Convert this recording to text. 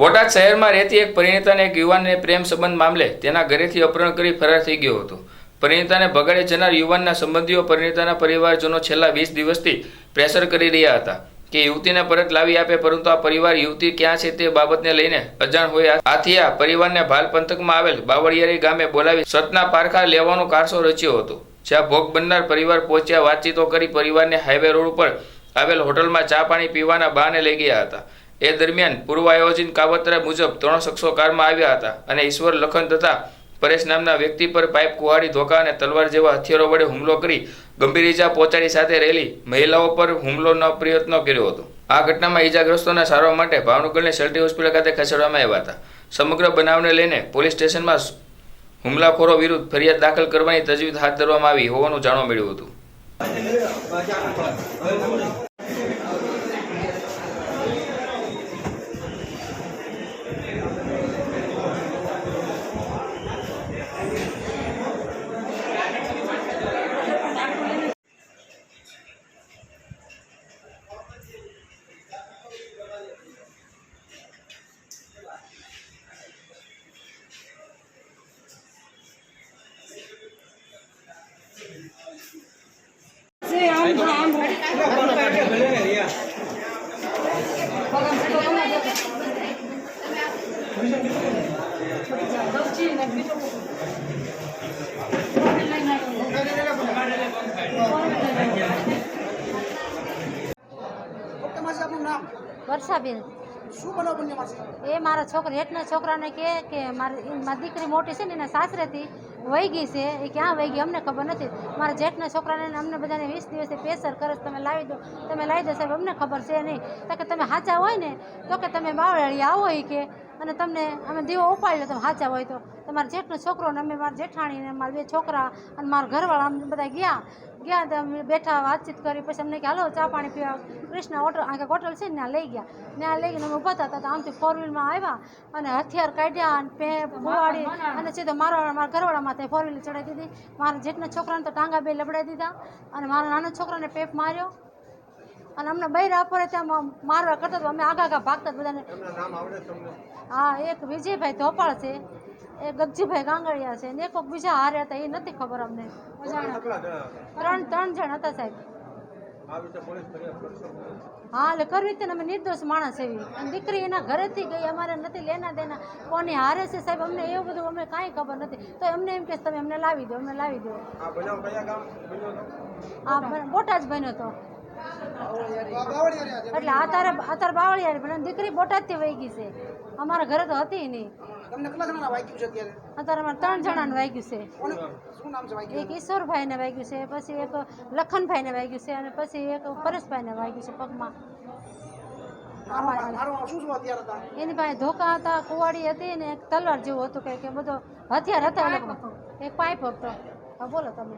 બોટાદ શહેરમાં રહેતી એક પરિણીતાને એક યુવાનને પ્રેમ સંબંધ મામલે તેના ઘરેથી અપહરણ કરી ફરાર થઈ ગયો હતો. પરિણીતાને ભગાડે જનાર યુવાનના સંબંધીઓ પરિણીતાના પરિવારજનો છેલ્લા વીસ દિવસથી પ્રેશર કરી રહ્યા હતા કે યુવતીને પરત લાવી આપે, પરંતુ આ પરિવાર યુવતી ક્યાં છે તે બાબતને લઈને અજાણ હોય. આથી આ પરિવારને ભાલ પંથકમાં આવેલ બાવળિયારી ગામે બોલાવી સતના પારખા લેવાનો કારસો રચ્યો હતો, જ્યાં ભોગ બનનાર પરિવાર પહોંચ્યા વાતચીતો કરી પરિવારને હાઈવે રોડ ઉપર આવેલ હોટલમાં ચા પાણી પીવાના બહાને લઈ ગયા હતા. એ દરમિયાન પૂર્વ આયોજન કાવતરા મુજબ ત્રણ શખ્સો કારમાં આવ્યા હતા અને ઈશ્વર લખન તથા પરેશ નામના વ્યક્તિ પર પાઇપ કુહાડી, ધોકા અને તલવાર જેવા હથિયારો વડે હુમલો કરી ગંભીર ઈજા પહોંચાડી સાથે રહેલી મહિલાઓ પર હુમલોનો પ્રયત્ન કર્યો હતો. આ ઘટનામાં ઈજાગ્રસ્તોને સારવાર માટે ભાવનગરને સલ્ટી હોસ્પિટલ ખાતે ખસેડવામાં આવ્યા હતા. સમગ્ર બનાવને લઈને પોલીસ સ્ટેશનમાં હુમલાખોરો વિરુદ્ધ ફરિયાદ દાખલ કરવાની તજવીજ હાથ ધરવામાં આવી હોવાનું જાણવા મળ્યું હતું. વર્ષાબેન. શું બનાવ બન્યો એ મારા છોકરા હેઠના છોકરાને કહે કે મારી મારી દીકરી મોટી છે ને એના સાસરેથી વહી ગઈ છે? એ ક્યાં વહી ગઈ? અમને ખબર નથી. મારા જેઠના છોકરાને અમને બધાને વીસ દિવસે પ્રેશર કરે તમે લાવી દો. તમે લાવી દો સાહેબ, અમને ખબર છે નહીં. તો કે તમે સાચા હોય ને, તો કે તમે બાવળી આવો એ કે. અને તમને, અમે દીવો ઉપાડી લો તમે સાચા હોય તો. તમારા જેઠનો છોકરો ને અમે, મારા જેઠાણી ને મારા બે છોકરા અને મારા ઘરવાળા અમે બધા ગયા. ગયા તો અમે બેઠા, વાતચીત કરી. પછી અમને કે, હાલો, ચા પાણી પીવા કૃષ્ણ હોટલ આગળ હોટલ છે ને ત્યાં લઈ ગયા. ત્યાં લઈ ગઈને અમે ઊભા હતા. તો આમથી ફોર વ્હીલમાં આવ્યા અને હથિયાર કાઢ્યા અને પે બોવાડી અને સીધો મારવા મારા ઘરવાળામાં માથે ફોર વ્હીલ ચડાવી દીધી. મારા જેટના છોકરાને તો ટાંગા બે લબડાવી દીધા અને મારા નાના છોકરાને પેપ માર્યો. અને અમને બૈરા અપરે ત્યાં મારવા કરતા તો અમે આગા આગા ભાગતા બધાને. હા એક વિજયભાઈ ધોપાળ છે. એક ગગજીભાઈ ગાંગળિયા છે. ને એક બીજા હારે હતા એ નથી ખબર અમને. ત્રણ ત્રણ જણ હતા સાહેબ. હા એટલે કરવી ને અમે નિર્દોષ માણસ એવી. અને દીકરી એના ઘરેથી ગઈ અમારે નથી લેના દેના. કોને હારે છે સાહેબ અમને એવું બધું અમને કાંઈ ખબર નથી. તો એમને એમ કે તમે અમને લાવી દો અમને લાવી દો. હતો? બ- બોટાદ બન્યો હતો. એટલે આ તારે આ તારે બાવળિયારી પણ દીકરી બોટાદથી વહી ગઈ છે. અમારા ઘરે તો હતી નહીં. તમને કેટલા જણા વાગ્યું છે અત્યારે? અત્યારે અમારે ત્રણ જણાને વાગ્યું છે. શું નામ છે વાગ્યું? એક ઈશ્વરભાઈને વાગ્યું છે પછી એક લખનભાઈને વાગ્યું છે અને પછી એક પરેશભાઈને વાગ્યું છે પગમાં. એની પાસે ધોકા હતા કુવાડી હતી ને એક તલવાર જેવું હતું કે બધો હથિયાર હતા એક પાઇપ હતો. હા બોલો તમે.